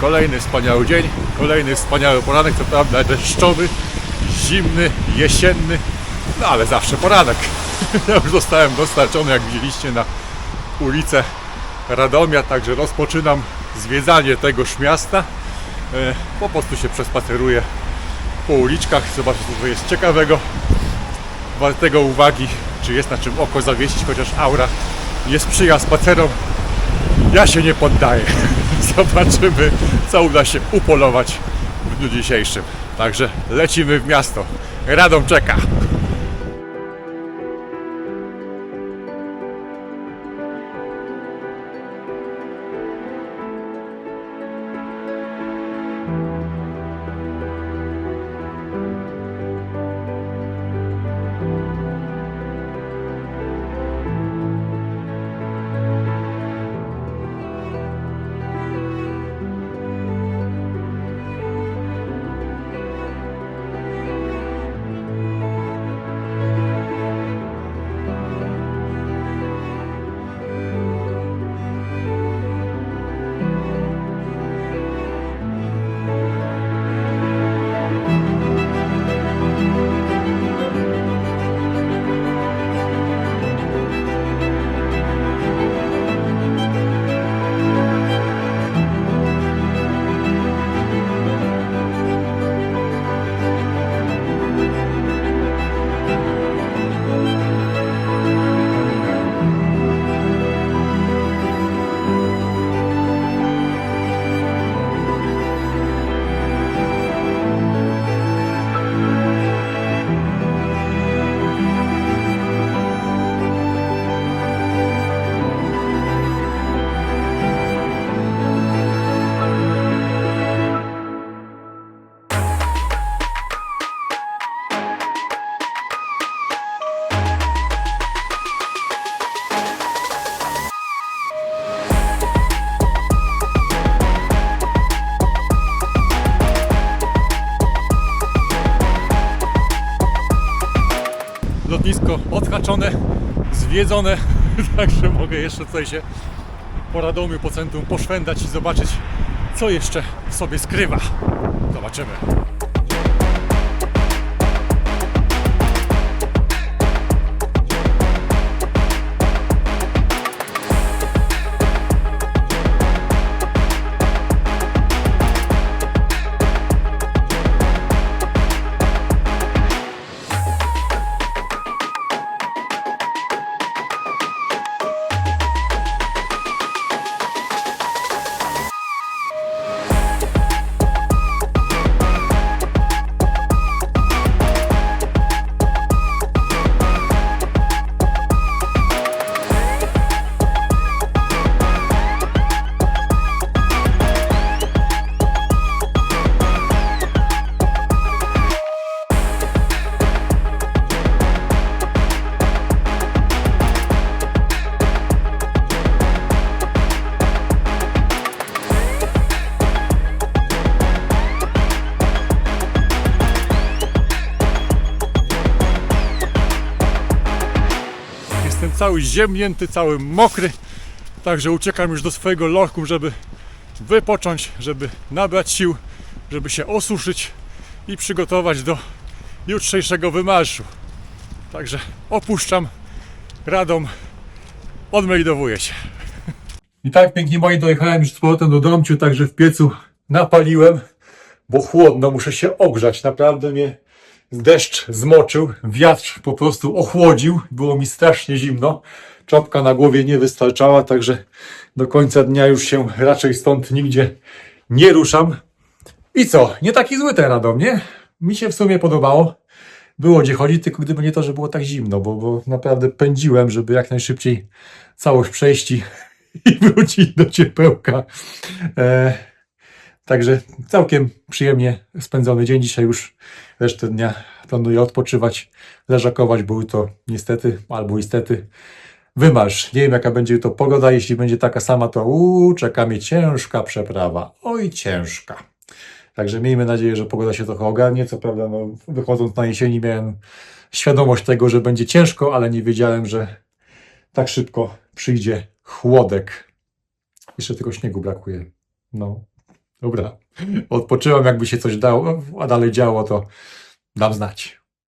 Kolejny wspaniały dzień, kolejny wspaniały poranek, co prawda deszczowy, zimny, jesienny, no ale zawsze poranek. Ja już zostałem dostarczony, jak widzieliście, na ulicę Radomia, także rozpoczynam zwiedzanie tegoż miasta. E, Po prostu się przespaceruję po uliczkach, zobaczę co jest ciekawego, wartego uwagi, czy jest na czym oko zawiesić, chociaż aura nie sprzyja spacerom. Ja się nie poddaję. Zobaczymy, co uda się upolować w dniu dzisiejszym. Także lecimy w miasto. Radom czeka. Odhaczone, zwiedzone, także mogę jeszcze tutaj się po Radomiu, po centrum poszwędać i zobaczyć, co jeszcze sobie skrywa. Zobaczymy. Cały ziemnięty, cały mokry, także uciekam już do swojego lokum, żeby wypocząć, żeby nabrać sił, żeby się osuszyć i przygotować do jutrzejszego wymarszu. Także opuszczam Radom, odmeldowuję się. I tak pięknie moi dojechałem już z powrotem do domciu, także w piecu napaliłem, bo chłodno, muszę się ogrzać. Naprawdę mnie deszcz zmoczył, wiatr po prostu ochłodził, było mi strasznie zimno. Czapka na głowie nie wystarczała, także do końca dnia już się raczej stąd nigdzie nie ruszam. I co? Nie taki zły ten Radom, nie? Mi się w sumie podobało. Było gdzie chodzić, tylko gdyby nie to, że było tak zimno, bo, bo naprawdę pędziłem, żeby jak najszybciej całość przejść i, wrócić do ciepełka. E, także całkiem przyjemnie spędzony dzień. Dzisiaj już resztę dnia planuję odpoczywać, leżakować. Był to niestety albo istety wymarsz. Nie wiem jaka będzie to pogoda. Jeśli będzie taka sama, to uuu, czeka mnie ciężka przeprawa. Oj, ciężka. Także miejmy nadzieję, że pogoda się trochę ogarnie. Co prawda, no, wychodząc na jesieni miałem świadomość tego, że będzie ciężko, ale nie wiedziałem, że tak szybko przyjdzie chłodek. Jeszcze tylko śniegu brakuje. No, Dobra, odpoczywam, jakby się coś dało, a dalej działo, to dam znać.